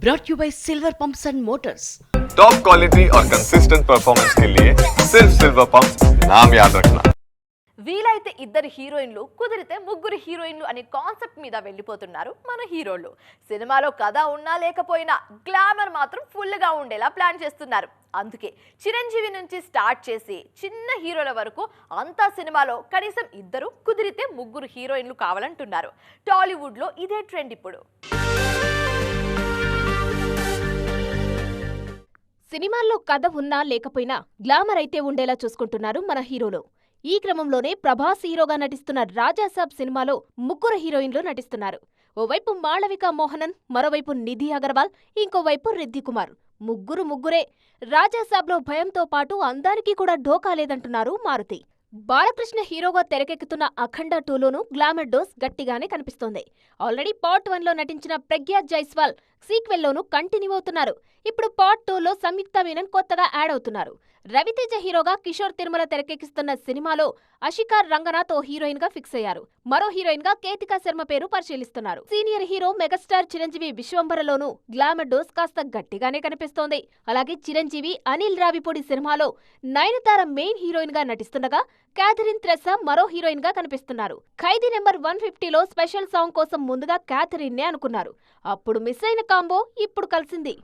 brought you by Silver Pumps and Motors. Top quality और consistent performance के लिए सिर्फ सिल्वर पंप नाम याद रखना వీలైతే ఇద్దరు హీరోయిన్లు కుదిరితే ముగ్గురు హీరోయిన్లు అనే కాన్సెప్ట్ మీద వెళ్ళిపోతున్నారు మన హీరోలు సినిమాలో కథ ఉన్నా లేకపోయినా గ్లామర్ మాత్రం ఫుల్గా ఉండేలా ప్లాన్ చేస్తున్నారు అందుకే చిరంజీవి నుంచి స్టార్ట్ చేసి చిన్న హీరోల వరకు అంతా సినిమాలో కనీసం ఇద్దరు కుదిరితే ముగ్గురు హీరోయిన్లు కావాలంటున్నారు టాలీవుడ్లో ఇదే ట్రెండ్ ఇప్పుడు సినిమాల్లో కథ ఉన్నా లేకపోయినా గ్లామర్ అయితే ఉండేలా చూసుకుంటున్నారు మన హీరోలు. ఈ క్రమంలోనే ప్రభాస్ హీరోగా నటిస్తున్న రాజాసాబ్ సినిమాలో ముగ్గురు హీరోయిన్లు నటిస్తున్నారు. ఓవైపు మాళవిక మోహనన్ మరోవైపు నిధి అగర్వాల్ ఇంకోవైపు రిద్ది కుమార్. ముగ్గురు ముగ్గురే. రాజాసాబ్లో భయంతో పాటు అందానికి కూడా ఢోకా లేదంటున్నారు మారుతి. బాలకృష్ణ హీరోగా తెరకెక్కుతున్న అఖండ టూలోనూ గ్లామర్ డోస్ గట్టిగానే కనిపిస్తోంది. ఆల్రెడీ పార్ట్ వన్లో నటించిన ప్రగ్యా జైస్వాల్ సీక్వెల్లోనూ కంటిన్యూ అవుతున్నారు. ఇప్పుడు పార్ట్ టూలో సంయుక్త మీనన్ కొత్తగా యాడ్ అవుతున్నారు. రవితేజ హీరోగా కిషోర్ తిరుమల తెరకెక్కిస్తున్న సినిమాలో అషికార్ రంగనాథ్ ఓ హీరోయిన్గా ఫిక్స్ అయ్యారు. మరో హీరోయిన్గా కేతికా శర్మ పేరు పరిశీలిస్తున్నారు. సీనియర్ హీరో మెగాస్టార్ చిరంజీవి విశ్వంభరలోనూ గ్లామర్ డోస్ కాస్త గట్టిగానే కనిపిస్తోంది. అలాగే చిరంజీవి అనిల్ రావిపూడి సినిమాలో నయనతార మెయిన్ హీరోయిన్గా నటిస్తుండగా క్యాథరిన్ త్రెస్సా మరో హీరోయిన్గా కనిపిస్తున్నారు. ఖైదీ నెంబర్ వన్ ఫిఫ్టీలో స్పెషల్ సాంగ్ కోసం ముందుగా కేథరిన్నే అనుకున్నారు. అప్పుడు మిస్ అయిన కాంబో ఇప్పుడు కలిసింది.